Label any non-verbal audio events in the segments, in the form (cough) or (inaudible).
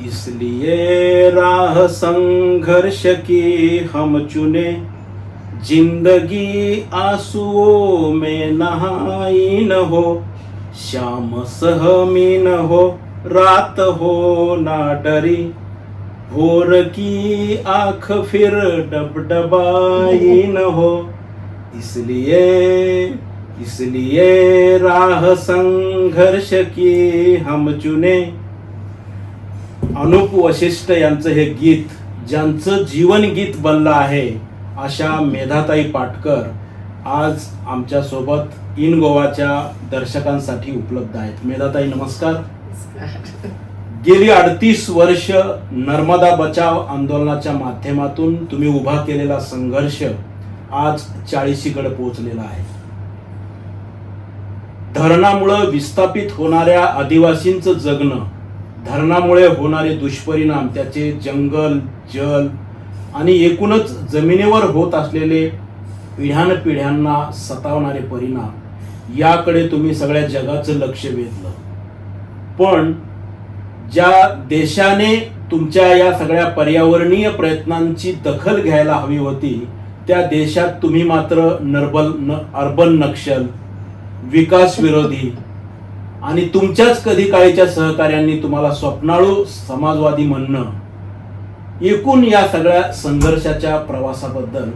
इसलिए राह संघर्ष की हम चुने। ज़िंदगी आंसुओं में नहाई न हो, श्याम सहमी न हो, रात हो ना डरी। भोर की आँख फिर डबडबाई न हो। इसलिए इसलिए राह संघर्ष की हम चुने। अनुप वशिष्ठ यांचं हे गीत ज्यांचं जीवन गीत बनलं आहे अशा मेधाताई पाटकर आज आमच्यासोबत इन गोवाच्या दर्शकांसाठी उपलब्ध आहेत. मेधाताई नमस्कार. गेली अडतीस वर्ष नर्मदा बचाव आंदोलनाच्या माध्यमातून तुम्ही उभा केलेला संघर्ष आज चाळीशीकडे पोहोचलेला आहे. धरणामुळं विस्थापित होणाऱ्या आदिवासींचं जगणं धरणामुळे होणारे दुष्परिणाम त्याचे जंगल जल आणि एकूणच जमिनीवर होत असलेले पिढ्यानपिढ्यांना सतावणारे परिणाम. याकडे तुम्ही सगळ्या जगाचं लक्ष वेधलं. पण ज्या देशाने तुमच्या या सगळ्या पर्यावरणीय प्रयत्नांची दखल घ्यायला हवी होती त्या देशात तुम्ही मात्र नर्बल न अर्बन नक्षल विकास विरोधी आणि तुमच्याच कधी काळीच्या सहकार्यांनी तुम्हाला स्वप्नाळू समाजवादी म्हणणं एकूण या सगळ्या संघर्षाच्या प्रवासाबद्दल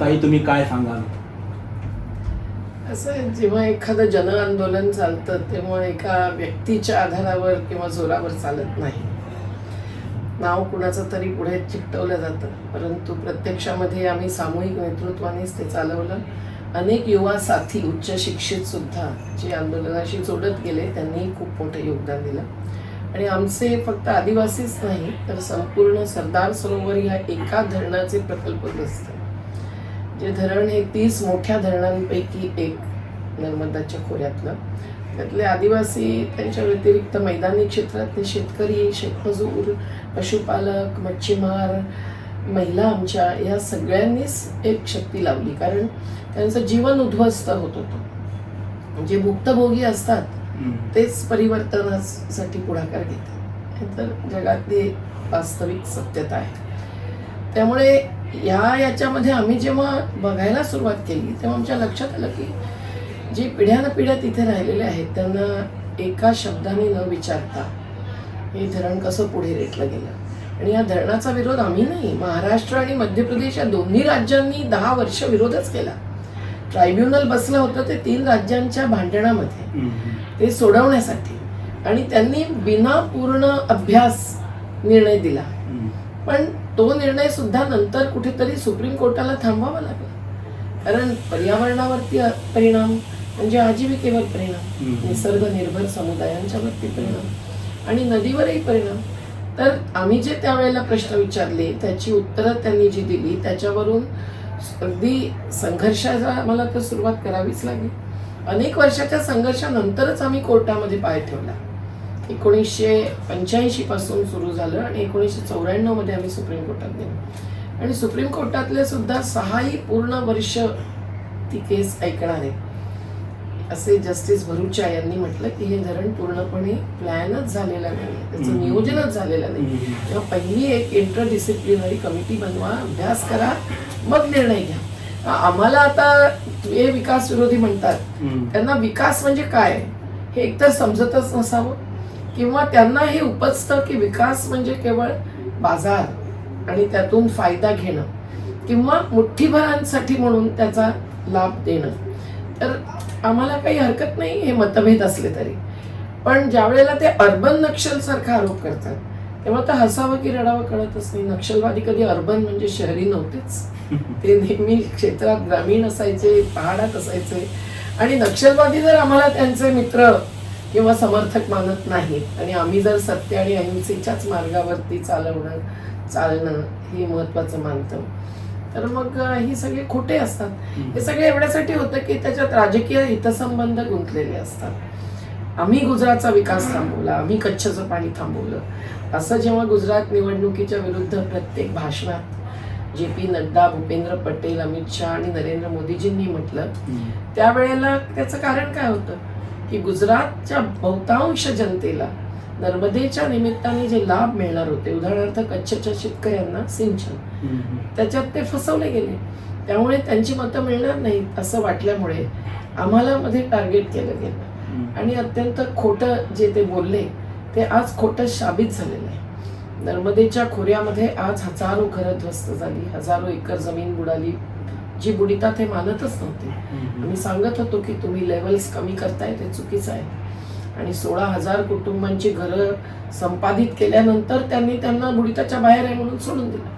ताई तुम्ही काय सांगाल? असं जेव्हा एखादं जन आंदोलन चालतं तेव्हा एका व्यक्तीच्या आधारावर किंवा जोरावर चालत नाही. नाव कुणाचं तरी पुढे चिकटवलं जातं परंतु प्रत्यक्षामध्ये आम्ही सामूहिक नेतृत्वानेच ते चालवलं. अनेक युवा साथी उच्च शिक्षित सुद्धा जे आंदोलनाशी जोडत गेले त्यांनीही खूप मोठं योगदान दिलं. आणि आमचे फक्त आदिवासीच नाही तर संपूर्ण सरदार सरोवर ह्या एका धरणाचे प्रकल्पग्रस्त. जे धरण हे तीस मोठ्या धरणांपैकी एक नर्मदाच्या खोऱ्यातलं. त्यातले आदिवासी त्यांच्या व्यतिरिक्त मैदानी क्षेत्रातले शेतकरी शेतमजूर पशुपालक मच्छीमार महिला आमच्या या सगळ्यांनीच एक शक्ती लावली. कारण त्यांचं जीवन उद्ध्वस्त होत होतं. जे मुक्तभोगी असतात तेच परिवर्तनासाठी पुढाकार घेतात. हे तर जगातली वास्तविक सत्यता आहे. त्यामुळे ह्या याच्यामध्ये आम्ही जेव्हा बघायला सुरुवात केली तेव्हा आमच्या लक्षात आलं की जी पिढ्यानं पिढ्या तिथे राहिलेले आहेत त्यांना एका शब्दाने न विचारता हे धरण कसं पुढे रेटलं गेलं? आणि या धरणाचा विरोध आम्ही नाही महाराष्ट्र आणि मध्य प्रदेश या दोन्ही राज्यांनी दहा वर्ष विरोधच केला. ट्रायब्युनल बसलं होतं ते तीन राज्यांच्या भांडणामध्ये. ते सोडवण्यासाठी. आणि त्यांनी बिना पूर्ण अभ्यास निर्णय दिला. पण तो निर्णय सुद्धा नंतर कुठेतरी सुप्रीम कोर्टाला थांबवावा लागला. कारण पर्यावरणावरती परिणाम म्हणजे आजीविकेवर परिणाम. निसर्ग निर्भर समुदायांच्यावरती परिणाम आणि नदीवरही परिणाम. तर आम्ही जे त्यावेळेला प्रश्न विचारले त्याची उत्तरं त्यांनी जी दिली त्याच्यावरून अगदी संघर्षाचा मला तर सुरुवात करावीच लागली. अनेक वर्षाच्या संघर्षानंतरच आम्ही कोर्टामध्ये पाय ठेवला. एकोणीसशे पंच्याऐंशी पासून सुरू झालं आणि एकोणीसशे चौऱ्याण्णवमध्ये आम्ही सुप्रीम कोर्टात गेलो. आणि सुप्रीम कोर्टातले सुद्धा सहाही पूर्ण वर्ष ती केस ऐकणारे असे जस्टिस भरुचा यांनी म्हटलं की हे धरण पूर्णपणे प्लॅनच झालेलं नाही त्याचं. नियोजनच झालेलं नाही. तेव्हा पहिली एक इंटर डिसिप्लिनरी कमिटी बनवा अभ्यास करा मग निर्णय घ्या. आम्हाला आता हे विकास विरोधी म्हणतात. त्यांना विकास म्हणजे काय? हे एकतर समजतच नसावं किंवा त्यांना हे उपजतं की विकास म्हणजे केवळ बाजार आणि त्यातून फायदा घेणं किंवा मुठ्ठीभरांसाठी म्हणून त्याचा लाभ देणं. तर आम्हाला काही हरकत नाही हे मतभेद असले तरी. पण ज्या वेळेला ते अर्बन नक्षल सारखा आरोप करतात तेव्हा तर हसावं की रडावं कळतच नाही. नक्षलवादी कधी अर्बन म्हणजे शहरी नव्हतेच. (laughs) ते नेहमी क्षेत्रात ग्रामीण असायचे पहाडात असायचे. आणि नक्षलवादी जर आम्हाला त्यांचे मित्र किंवा समर्थक मानत नाहीत आणि आम्ही जर सत्य आणि अहिंसेच्याच मार्गावरती चालवणं चालणं हे महत्वाचं मानतो तर मग ही सगळे खोटे असतात. हे सगळे एवढ्यासाठी होतं की त्याच्यात राजकीय हितसंबंध गुंतलेले असतात. आम्ही गुजरातचा विकास थांबवला आम्ही कच्छचं पाणी थांबवलं. असं जेव्हा गुजरात निवडणुकीच्या विरुद्ध प्रत्येक भाषणात जे पी नड्डा भूपेंद्र पटेल अमित शहा आणि नरेंद्र मोदीजींनी म्हटलं त्यावेळेला त्याचं कारण काय होतं? की गुजरातच्या बहुतांश जनतेला नर्मदेच्या निमित्ताने जे लाभ मिळणार होते उदाहरणार्थ कच्छच्या शेतकऱ्यांना सिंचन त्याच्यात ते फसवले गेले. त्यामुळे त्यांची मतं मिळणार नाहीत असं वाटल्यामुळे आम्हाला मध्ये टार्गेट केलं गेलं. आणि अत्यंत खोटं जे ते बोलले ते आज खोटं साबित झालेलं आहे. नर्मदेच्या खोऱ्यामध्ये आज हजारो घरं ध्वस्त झाली. हजारो एकर जमीन बुडाली. जी बुडितात हे मानतच नव्हते. आम्ही सांगत होतो की तुम्ही लेवल्स कमी करताय ते चुकीचं आहे. आणि सोळा हजार कुटुंबांची घरं संपादित केल्यानंतर त्यांनी त्यांना बुडिताच्या बाहेर आहे म्हणून सोडून दिलं.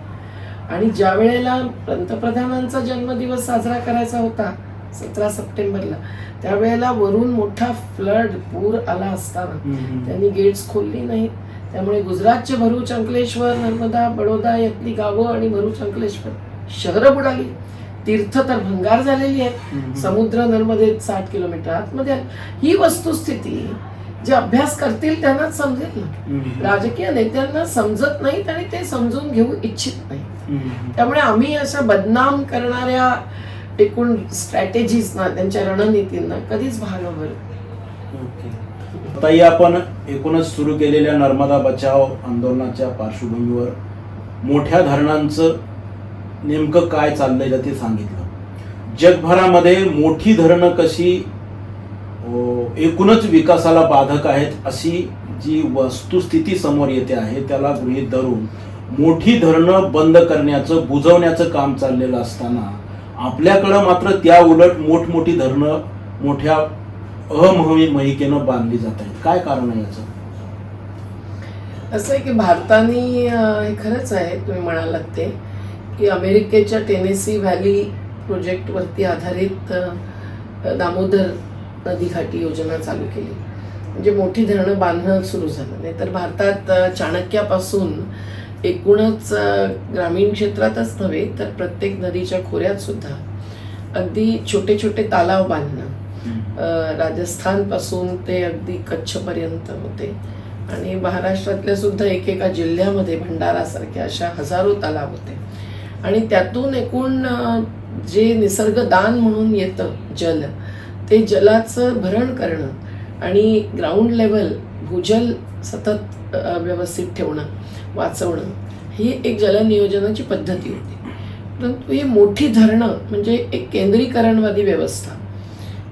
आणि ज्या वेळेला पंतप्रधानांचा जन्मदिवस साजरा करायचा होता सतरा सप्टेंबरला. त्यावेळेला वरून मोठा फ्लड पूर आला असताना. त्यांनी गेट्स खोलली नाहीत. त्यामुळे गुजरातचे भरूच अंकलेश्वर नर्मदा बडोदा यातली गावं आणि भरूच अंकलेश्वर शहरं बुडाली. तीर्थ तर भंगार झालेली आहेत. समुद्र नर्मदेत साठ किलोमीटर आतमध्ये. ही वस्तुस्थिती जे अभ्यास करतील त्यांनाच समजेल ना. राजकीय नेत्यांना समजत नाहीत आणि ते समजून घेऊ इच्छित नाहीत. त्यामुळे आम्ही अशा बदनाम करणाऱ्या एकूण स्ट्रॅटेजीजना त्यांच्या रणनीतींना कधीच भाग बरं ताई आपण एकूणच सुरू केलेल्या नर्मदा बचाव आंदोलनाच्या पार्श्वभूमीवर मोठ्या धरणांचं नेमकं काय चाललंय ते सांगितलं. जगभरामध्ये मोठी धरणं कशी एकूणच विकासाला बाधक आहेत अशी जी वस्तुस्थिती समोर येते आहे त्याला गृहीत धरून मोठी धरणं बंद करण्याचं बुजवण्याचं काम चाललेलं असताना आपल्याकडं मात्र त्या उलट मोठमोठी धरणं मोठ्या अमहिकेनं बांधली जात आहेत. काय कारण आहे याचं? असं आहे की भारताने हे खरंच आहे तुम्ही म्हणालात ते की अमेरिकेच्या टेनेसी व्हॅली प्रोजेक्टवरती आधारित दामोदर नदीघाटी योजना चालू केली. म्हणजे मोठी धरणं बांधणं सुरू झालं. नाही तर भारतात चाणक्यापासून एकूणच ग्रामीण क्षेत्रातच नव्हे तर प्रत्येक नदीच्या खोऱ्यात सुद्धा अगदी छोटे छोटे तलाव बांधणं. राजस्थानपासून ते अगदी कच्छपर्यंत होते. आणि महाराष्ट्रातल्या सुद्धा एकेका जिल्ह्यामध्ये भंडारासारख्या अशा हजारो तलाव होते. आणि त्यातून एकूण जे निसर्गदान म्हणून येतं जल ते जलाचं भरण करणं आणि ग्राउंड लेवल भूजल सतत व्यवस्थित ठेवणं वाचवणं ही एक जलनियोजनाची पद्धती होती. परंतु ही मोठी धरणं म्हणजे एक केंद्रीकरणवादी व्यवस्था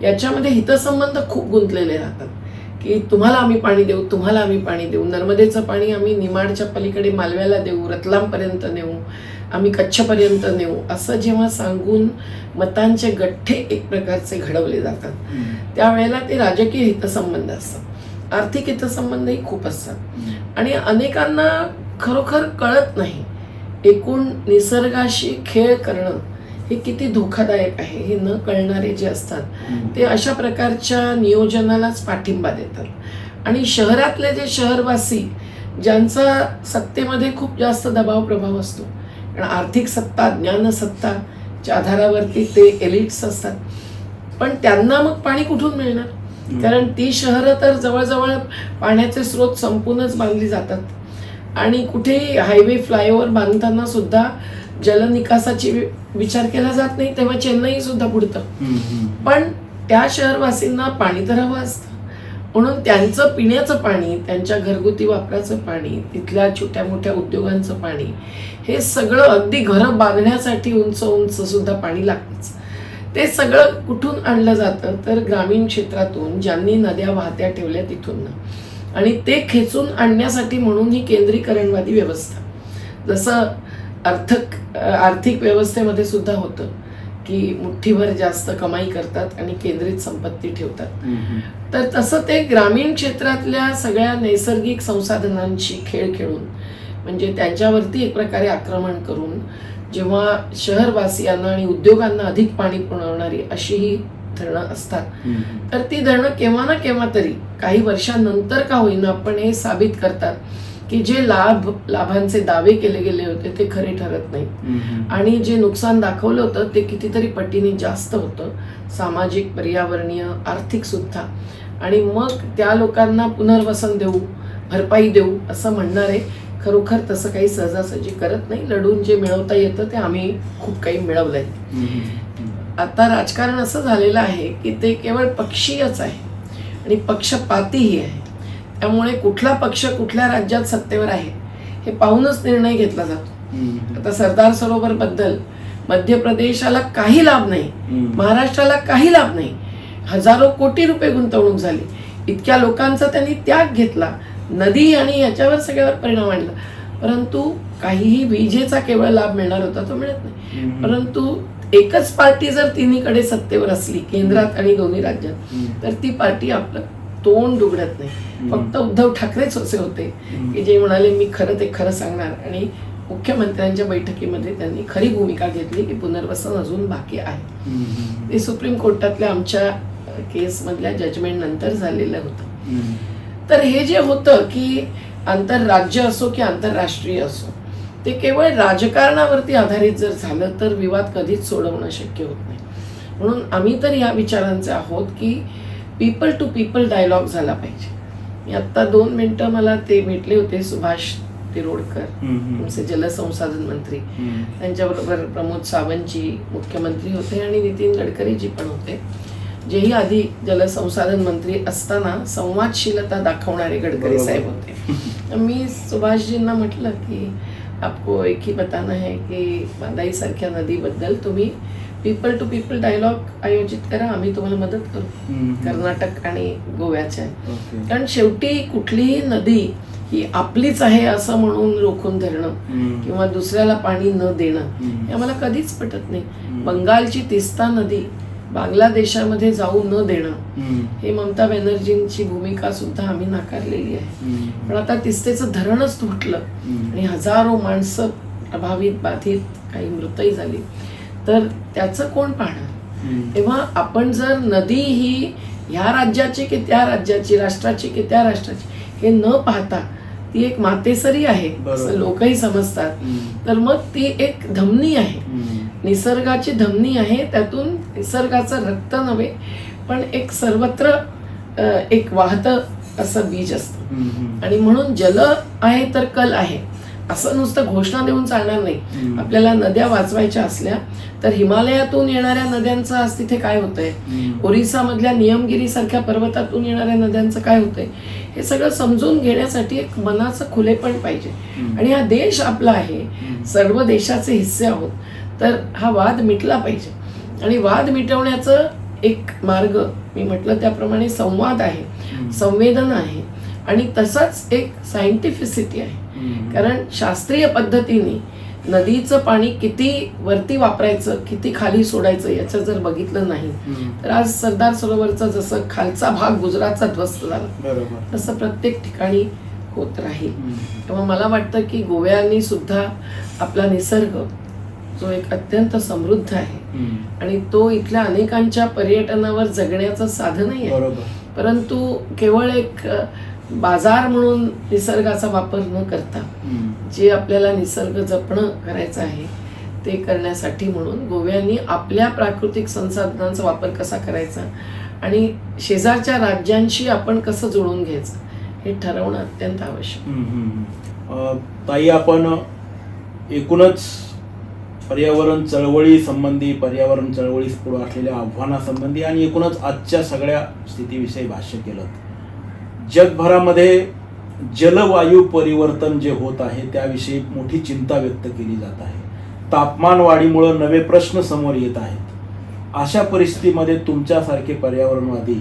याच्यामध्ये हितसंबंध खूप गुंतलेले राहतात. की तुम्हाला आम्ही पाणी देऊ तुम्हाला आम्ही पाणी देऊ. नर्मदेचं पाणी आम्ही निमाडच्या पलीकडे मालव्याला देऊ रतलामपर्यंत नेऊ आम्ही कच्छपर्यंत नेऊ. असं जेव्हा सांगून मतांचे गठ्ठे एक प्रकारचे घडवले जातात. त्यावेळेला ते राजकीय हितसंबंध असतात. आर्थिक हितसंबंधही खूप असतात. आणि अनेकांना खरोखर कळत नाही. एकूण निसर्गाशी खेळ करणं हे किती धोकादायक आहे हे न कळणारे जे असतात ते अशा प्रकारच्या नियोजनालाच पाठिंबा देतात. आणि शहरातले जे शहरवासी ज्यांचा सत्तेमध्ये खूप जास्त दबाव प्रभाव असतो कारण आर्थिक सत्ता ज्ञानसत्ताच्या आधारावरती ते एलिट्स असतात पण त्यांना मग पाणी कुठून मिळणार? कारण ती शहरं तर जवळजवळ पाण्याचे स्रोत संपूनच बांधली जातात. आणि कुठे हायवे फ्लायओव्हर बांधताना सुद्धा जलनिकासाची विचार केला जात नाही तेव्हा चेन्नई सुद्धा बुडतं पण त्या शहरवासींना पाणी तर हवं असतं. म्हणून त्यांचं पिण्याचं पाणी त्यांच्या घरगुती वापराचं पाणी तिथल्या छोट्या मोठ्या उद्योगांचं पाणी हे सगळं अगदी घरं बांधण्यासाठी उंच उंच सुद्धा पाणी लागतंच. ते सगळं कुठून आणलं जातं? तर ग्रामीण क्षेत्रातून ज्यांनी नद्या वाहत्या ठेवल्या तिथून. आणि ते खेचून आणण्यासाठी म्हणून ही केंद्रीकरणवादी व्यवस्था. जसं अर्थक आर्थिक व्यवस्थेमध्ये सुद्धा होतं की मुठ्ठीभर जास्त कमाई करतात आणि केंद्रित संपत्ती ठेवतात. तर तसं ते ग्रामीण क्षेत्रातल्या सगळ्या नैसर्गिक संसाधनांशी खेळ खेळून म्हणजे त्यांच्यावरती एक प्रकारे आक्रमण करून जेव्हा शहरवासियांना आणि उद्योगांना अधिक पाणी पुरवणारी अशी ही धरणं असतात. तर ती धरणं केव्हा ना केव्हा तरी काही वर्षांनंतर का होईना पण हे साबित करतात की जे लाभ लाभांचे दावे केले गेले होते ते खरे ठरत नाहीत. आणि जे नुकसान दाखवलं होतं ते कितीतरी पटीने जास्त होतं. सामाजिक पर्यावरणीय आर्थिक सुद्धा. आणि मग त्या लोकांना पुनर्वसन देऊ भरपाई देऊ असं म्हणणारे खरोखर तसं काही सहजासहजी करत नाही. लढून जे मिळवता येतं ते आम्ही खूप काही मिळवलंय. आता राजकारण असं झालेलं आहे की ते केवळ पक्षीयच आहे. आणि पक्षपातीही आहे. त्यामुळे कुठला पक्ष कुठल्या राज्यात सत्तेवर आहे हे पाहूनच निर्णय घेतला जातो. आता सरदार सरोवर बद्दल मध्य प्रदेशाला काही लाभ नाही. महाराष्ट्राला काही लाभ नाही हजारो कोटी रुपये गुंतवणूक झाली इतक्या लोकांचा त्यांनी त्याग घेतला नदी आणि याच्यावर सगळ्यावर परिणाम आणला परंतु काहीही विजेचा केवळ लाभ मिळणार होता तो मिळत नाही. परंतु एकच पार्टी जर तिन्हीकडे सत्तेवर असली केंद्रात आणि दोन्ही राज्यात. तर ती पार्टी आपलं तोंड उघडत नाही. फक्त उद्धव ठाकरेच असे होते की जे म्हणाले मी खरं ते खरं सांगणार आणि मुख्यमंत्र्यांच्या बैठकीमध्ये त्यांनी खरी भूमिका घेतली की पुनर्वसन अजून बाकी आहे. ते सुप्रीम कोर्टातल्या आमच्या केसमधल्या जजमेंट नंतर झालेलं होतं. तर हे जे होतं की आंतरराज्य असो की आंतरराष्ट्रीय असो ते केवळ राजकारणावरती आधारित जर झालं तर विवाद कधीच सोडवणं शक्य होत नाही म्हणून आम्ही तर या विचारांचे आहोत की पीपल टू पीपल डायलॉग झाला पाहिजे मी आत्ता दोन मिनटं मला ते भेटले होते सुभाष तिरोडकर. तुमचे जलसंसाधन मंत्री. त्यांच्याबरोबर प्रमोद सावंतजी मुख्यमंत्री होते आणि नितीन गडकरीजी पण होते जेही आधी जलसंसाधन मंत्री असताना संवादशीलता दाखवणारे गडकरी. साहेब होते मी सुभाषजींना म्हटलं की आपको एक ही बताना है की मादाई सारख्या नदीबद्दल तुम्ही पीपल टू पीपल डायलॉग आयोजित करा आम्ही तुम्हाला मदत करू. कर्नाटक आणि गोव्याच्या. कारण शेवटी कुठलीही नदी ही आपलीच आहे असं म्हणून रोखून धरणं. किंवा दुसऱ्याला पाणी न देणं. हे आम्हाला कधीच पटत नाही. बंगालची तिस्ता नदी बांगलादेशामध्ये जाऊ न देणं. हे ममता बॅनर्जींची भूमिका सुद्धा आम्ही नाकारलेली आहे. पण आता तिस्तेचं धरणच तुटलं. आणि हजारो माणसं प्रभावित बाधित काही मृतही झाली तर त्याचं कोण पाहणार. तेव्हा आपण जर नदी ही ह्या राज्याची की त्या राज्याची राष्ट्राची की त्या राष्ट्राची हे न पाहता ती एक मातेसरी आहे. असं लोकही समजतात. तर मग ती एक धमनी आहे. निसर्गाची धमनी आहे त्यातून निसर्गाचं रक्त नव्हे पण एक सर्वत्र एक वाहतं असं बीज असतं. आणि म्हणून जल आहे तर कल आहे असं नुसतं घोषणा देऊन चालणार नाही. आपल्याला नद्या वाचवायच्या असल्या तर हिमालयातून येणाऱ्या नद्यांचं आज तिथे काय होतंय. ओरिसामधल्या नियमगिरी सारख्या पर्वतातून येणाऱ्या नद्यांचं काय होतंय हे सगळं समजून घेण्यासाठी एक मनाचं खुलेपण पाहिजे. आणि हा देश आपला आहे. सर्व देशाचे हिस्से आहोत तर हा वाद मिटला पाहिजे आणि वाद मिटवण्याचं एक मार्ग मी म्हटलं त्याप्रमाणे संवाद आहे. संवेदन आहे आणि तसंच एक सायंटिफिसिटी आहे. कारण शास्त्रीय पद्धतीने नदीचं पाणी किती वरती वापरायचं किती खाली सोडायचं याचं जर बघितलं नाही. तर आज सरदार सरोवरचा जसं खालचा भाग गुजरातचा ध्वस्त झाला तसं प्रत्येक ठिकाणी होत राहील. तेव्हा मला वाटतं की गोव्यानी सुद्धा आपला निसर्ग जो एक अत्यंत समृद्ध आहे. आणि तो इथल्या अनेकांच्या पर्यटनावर जगण्याचं साधनही आहे परंतु केवळ एक बाजार म्हणून निसर्गाचा वापर न करता. जे आपल्याला निसर्ग जपणं करायचं आहे ते करण्यासाठी म्हणून गोव्यांनी आपल्या प्राकृतिक संसाधनांचा वापर कसा करायचा आणि शेजारच्या राज्यांशी आपण कसं जुळून घ्यायचं हे ठरवणं अत्यंत आवश्यक. ताई आपण एकूणच पर्यावरण चळवळी संबंधी पर्यावरण चळवळीस पुढे असलेल्या आव्हानासंबंधी आणि एकूणच आजच्या सगळ्या स्थितीविषयी भाष्य केलं. जगभरामध्ये जलवायू परिवर्तन जे होत आहे त्याविषयी मोठी चिंता व्यक्त केली जात आहे. तापमानवाढीमुळं नवे प्रश्न समोर येत आहेत. अशा परिस्थितीमध्ये तुमच्यासारखे पर्यावरणवादी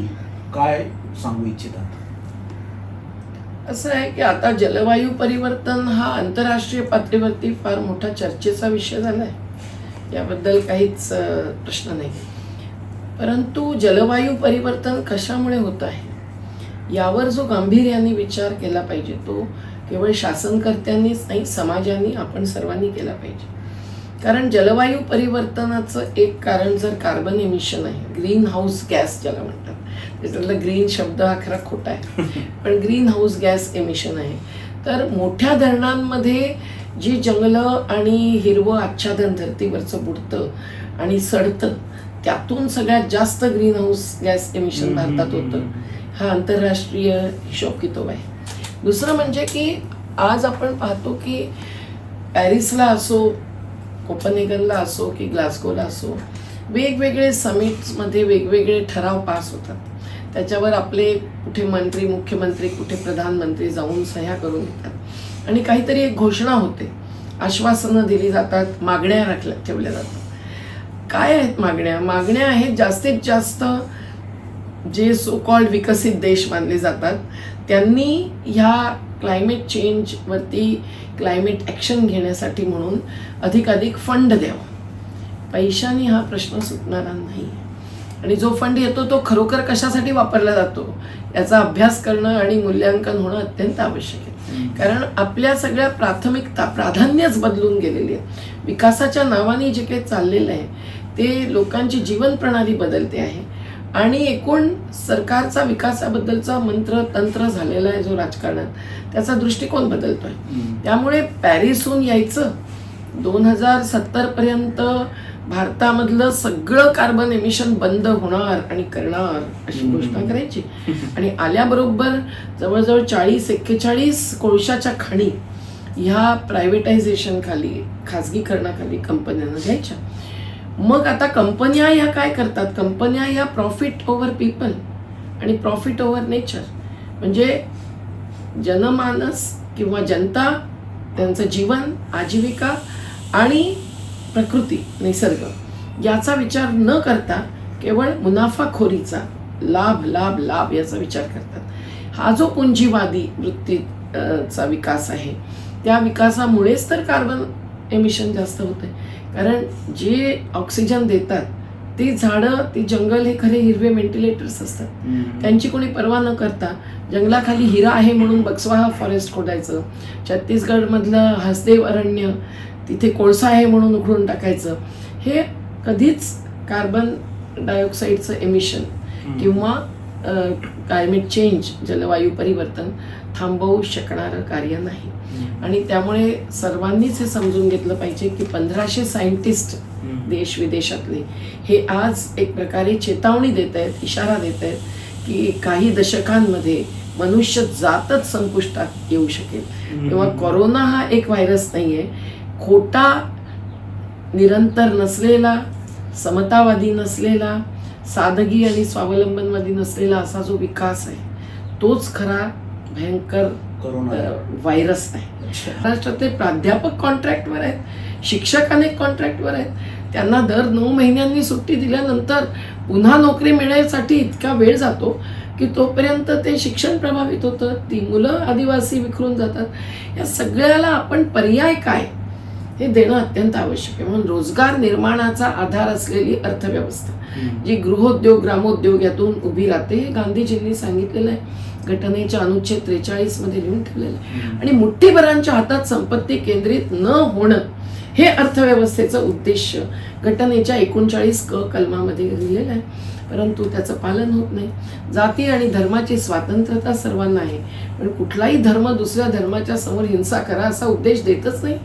काय सांगू इच्छितात? असं आहे की आता जलवायू परिवर्तन हा आंतरराष्ट्रीय पातळीवरती फार मोठा चर्चेचा विषय झाला आहे याबद्दल काहीच प्रश्न नाही. परंतु जलवायू परिवर्तन कशामुळे होत आहे? यावर जो गांभीर्याने विचार केला पाहिजे तो केवळ शासनकर्त्यांनीच नाही समाजाने आपण सर्वांनी केला पाहिजे. कारण जलवायू परिवर्तनाचं एक कारण जर कार्बन एमिशन आहे ग्रीन हाऊस गॅस ज्याला म्हणतात. त्याच्यातला ग्रीन शब्द हा खरा खोटा आहे. (laughs) पण ग्रीन हाऊस गॅस एमिशन आहे. तर मोठ्या धरणांमध्ये जी जंगलं आणि हिरवं आच्छादन धर्तीवरचं बुडतं आणि सडतं त्यातून सगळ्यात जास्त ग्रीन हाऊस गॅस एमिशन भारतात होतं. हा आंतरराष्ट्रीय हिशोब किताब आहे दुसरं म्हणजे की आज आपण पाहतो की पॅरिसला असो कोपनेगनला असो की ग्लासगोला असो वेगवेगळे समिट्समध्ये वेगवेगळे ठराव पास होतात. त्याच्यावर आपले कुठे मंत्री मुख्यमंत्री कुठे प्रधानमंत्री जाऊन सह्या करून घेतात. आणि काहीतरी एक घोषणा होते. आश्वासनं दिली जातात मागण्या राखल्या ठेवल्या जातात. काय आहेत मागण्या? मागण्या आहेत जास्तीत जास्त जे सो कॉल्ड विकसित देश मानले जातात त्यांनी ह्या क्लायमेट चेंजवरती क्लायमेट ॲक्शन घेण्यासाठी म्हणून अधिकाधिक फंड द्यावा. पैशाने हा प्रश्न सुटणारा नाही. आणि जो फंड येतो तो खरोखर कशासाठी वापरला जातो याचा अभ्यास करणं आणि मूल्यांकन होणं अत्यंत आवश्यक आहे. कारण आपल्या सगळ्या प्राथमिकता प्राधान्यच बदलून गेलेली आहे. विकासाच्या नावाने जे काही चाललेलं आहे ते लोकांची जीवन प्रणाली बदलते आहे. आणि एकूण सरकारचा विकासाबद्दलचा मंत्र तंत्र झालेला आहे जो राजकारणात. त्याचा दृष्टिकोन बदलतोय. त्यामुळे पॅरिसहून यायचं. दोन हजार सत्तर पर्यंत भारतामधलं सगळं कार्बन एमिशन बंद होणार आणि करणार अशी घोषणा करायची. आणि आल्याबरोबर जवळजवळ चाळीस एक्केचाळीस कोळशाच्या खाणी ह्या प्रायव्हेटायझेशन खाली खाजगीकरणाखाली कंपन्यांना द्यायच्या. मग आता कंपन्या ह्या काय करतात? कंपन्या ह्या प्रॉफिट ओव्हर पीपल आणि प्रॉफिट ओव्हर नेचर म्हणजे जनमानस किंवा जनता त्यांचं जीवन आजीविका आणि प्रकृती निसर्ग याचा विचार न करता केवळ मुनाफाखोरीचा लाभ लाभ लाभ याचा विचार करतात. हा जो पुंजीवादी वृत्तीचा विकास आहे त्या विकासामुळेच तर कार्बन एमिशन जास्त होते कारण जे ऑक्सिजन देतात ती झाडं ती जंगल हे खरे हिरवे व्हेंटिलेटर्स असतात. त्यांची कोणी पर्वा न करता जंगलाखाली हिरा आहे म्हणून बक्सवा फॉरेस्ट खोदायचं छत्तीसगडमधलं हसदेव अरण्य तिथे कोळसा आहे म्हणून उघडून टाकायचं हे कधीच कार्बन डायऑक्साईडचं एमिशन किंवा क्लायमेट चेंज जलवायू परिवर्तन थांबवू शकणारं कार्य नाही. आणि त्यामुळे सर्वांनीच हे समजून घेतलं पाहिजे की पंधराशे सायंटिस्ट देश विदेशातले हे आज एक प्रकारे चेतावणी देत आहेत इशारा देत आहेत की काही दशकांमध्ये मनुष्य जातच संपुष्टात येऊ शकेल. तेव्हा कोरोना हा एक व्हायरस नाही आहे खोटा निरंतर नसलेला समतावादी नसलेला सादगी आणि स्वावलंबनवादी नसलेला असा जो विकास आहे तोच खरा भयंकर व्हायरस आहे. महाराष्ट्रातले प्राध्यापक कॉन्ट्रॅक्टवर आहेत शिक्षक अनेक कॉन्ट्रॅक्टवर आहेत. त्यांना दर नऊ महिन्यांनी सुट्टी दिल्यानंतर पुन्हा नोकरी मिळण्यासाठी इतका वेळ जातो की तोपर्यंत ते शिक्षण प्रभावित होतं. ती मुलं आदिवासी विखरून जातात. या सगळ्याला आपण पर्याय काय? हे देणं अत्यंत आवश्यक आहे. म्हणून रोजगार निर्माणाचा आधार असलेली अर्थव्यवस्था जी गृहोद्योग ग्रामोद्योग यातून उभी राहते हे गांधीजींनी सांगितलेलं आहे. घटनेच्या अनुच्छेद त्रेचाळीसमध्ये लिहून ठेवलेलं आहे. आणि मुठ्ठीभरांच्या हातात संपत्ती केंद्रित न होणं हे अर्थव्यवस्थेचं उद्देश. घटनेच्या एकोणचाळीस क कलमामध्ये लिहिलेलं आहे. परंतु त्याचं पालन होत नाही. जाती आणि धर्माची स्वातंत्र्यता सर्वांना आहे. पण कुठलाही धर्म दुसऱ्या धर्माच्या समोर हिंसा करा असा उद्देश देतच नाही.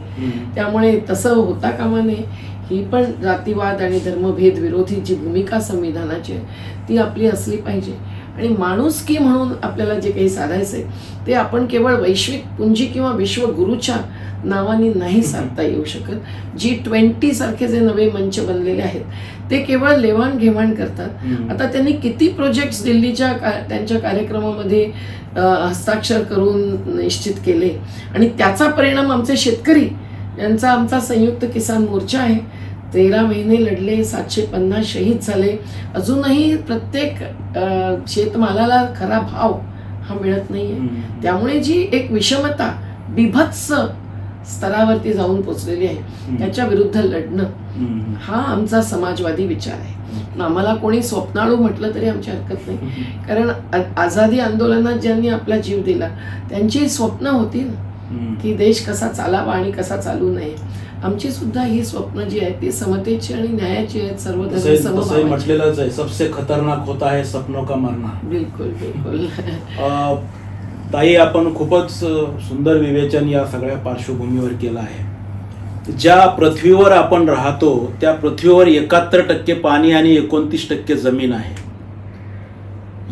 त्यामुळे तसं होता कामा नये. ही पण जातीवाद आणि धर्मभेद विरोधी जी भूमिका संविधानाची आहे ती आपली असली पाहिजे. आणि माणुसकी म्हणून आपल्याला जे काही साधायचं आहे ते आपण केवळ वैश्विक पुंजी किंवा विश्वगुरूच्या नावाने नाही साधता येऊ शकत. जी ट्वेंटी सारखे जे नवे मंच बनलेले आहेत ते केवळ लेवाणघेवाण करतात. आता त्यांनी किती प्रोजेक्ट्स दिल्लीच्या का त्यांच्या कार्यक्रमामध्ये हस्ताक्षर करून निश्चित केले. आणि त्याचा परिणाम आमचे शेतकरी यांचा आमचा संयुक्त किसान मोर्चा आहे. तेरा महिने लढले सातशे पन्नास शहीद झाले. अजूनही प्रत्येक शेतमालाला खरा भाव हा मिळत नाहीये. त्यामुळे जी एक विषमता बिभत्स स्तरावरती जाऊन पोचलेली आहे त्याच्या विरुद्ध लढणं हा आमचा समाजवादी विचार आहे. आम्हाला कोणी स्वप्नाळू म्हटलं तरी आमची हरकत नाही. कारण आझादी आंदोलनात ज्यांनी आपला जीव दिला त्यांची स्वप्न होती ना की देश कसा चालावा आणि कसा चालू नये. आमची सुद्धा ही स्वप्न जी आहेत ती समतेची आणि न्यायाची आहेत सर्व धर्म. म्हटलेलंच आहे सबसे खतरनाक होता है सपनों का मरना बिलकुल बिलकुल. ताई आपण खूपच सुंदर विवेचन या सगळ्या पार्श्वभूमीवर केलं आहे. ज्या पृथ्वीवर आपण राहतो त्या पृथ्वीवर एकाहत्तर टक्के पाणी आणि एकोणतीस टक्के जमीन आहे.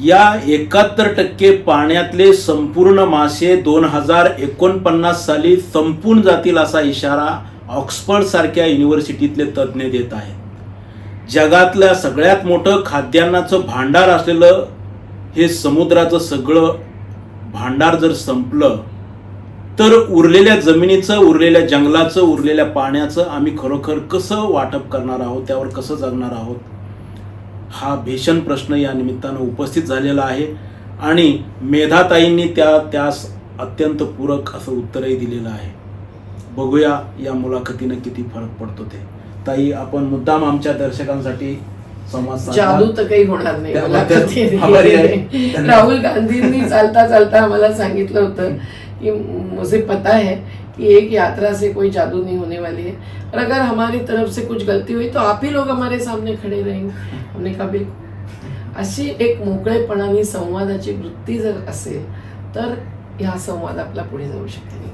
या एकाहत्तर टक्के पाण्यातले संपूर्ण मासे दोन हजार एकोणपन्नास साली संपून जातील असा इशारा ऑक्सफर्डसारख्या युनिव्हर्सिटीतले तज्ज्ञ देत आहेत. जगातल्या सगळ्यात मोठं खाद्यान्नाचं भांडार असलेलं हे समुद्राचं सगळं भांडार जर संपलं तर उरलेल्या जमिनीचं उरलेल्या जंगलाचं उरलेल्या पाण्याचं आम्ही खरोखर कसं वाटप करणार आहोत त्यावर कसं जगणार आहोत? हा भीषण प्रश्न या निमित्तानं उपस्थित झालेला आहे आणि मेधाताईंनी त्या त्यास अत्यंत पूरक असं उत्तरही दिलेलं आहे. बघूया या मुलाखतीनं किती फरक पडतो ते. ताई आपण मुद्दाम आमच्या दर्शकांसाठी संवाद. जादू तर काही होणार नाही. मला. राहुल गांधींनी चालता चालता आम्हाला सांगितलं होतं कि मुझे पता है कि एक यात्रा से कोई जादू नहीं होने वाली है. और अगर हमारी तरफ से कुछ गलती हुई तो आप ही लोग हमारे सामने खड़े रहेंगे. हमने कहा बिल्कुल. अशी एक मोकळेपणाने संवादाची वृत्ती जर असेल तर ह्या संवाद आपला पुढे जाऊ शकेल